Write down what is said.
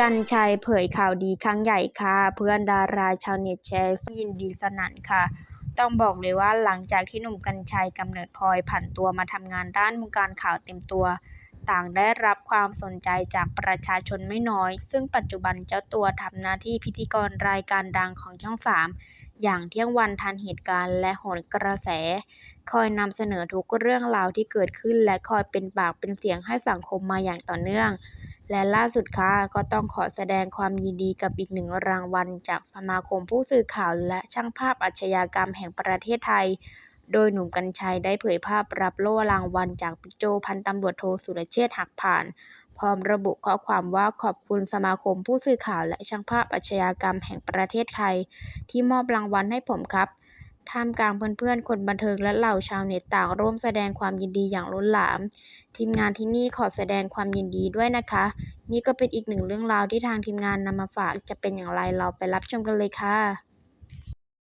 กรรชัยเผยข่าวดีครั้งใหญ่ค่ะ เพื่อนดาราชาวเน็ตแชร์ยินดีสนั่นค่ะ ต้องบอกเลยว่าหลังจากที่หนุ่มกรรชัยกำเนิดพลอยผันตัวมาทำงานด้านวงการข่าวเต็มตัว ต่างได้รับความสนใจจากประชาชนไม่น้อย ซึ่งปัจจุบันเจ้าตัวทำหน้าที่พิธีกรรายการดังของช่อง 3 อย่างเที่ยงวันทันเหตุการณ์และโหนกระแส คอยนำเสนอทุกเรื่องราวที่เกิดขึ้น และคอยเป็นปากเป็นเสียงให้สังคมมาอย่างต่อเนื่อง และล่าสุดค่ะก็ต้องขอแสดงความยินดีกับอีกหนึ่งรางวัล จากสมาคมผู้สื่อข่าวและช่างภาพอาชญากรรมแห่งประเทศไทย โดยหนุ่มกรรชัยได้เผยภาพรับโล่รางวัล จากบิ๊กโจพันตำรวจโทสุรเชษฐ์หักผ่าน พร้อมระบุข้อความว่าขอบคุณสมาคมผู้สื่อข่าวและช่างภาพอาชญากรรมแห่งประเทศไทย ที่มอบรางวัลให้ผมครับ ท่ามกลางเพื่อนๆ คนบันเทิงและเหล่าชาวเน็ตต่างร่วมแสดงความยินดีอย่างล้นหลาม ทีมงานที่นี่ขอแสดงความยินดีด้วยนะคะ นี่ก็เป็นอีกหนึ่งเรื่องราวที่ทางทีมงานนำมาฝาก จะเป็นอย่างไรเราไปรับชมกันเลยค่ะ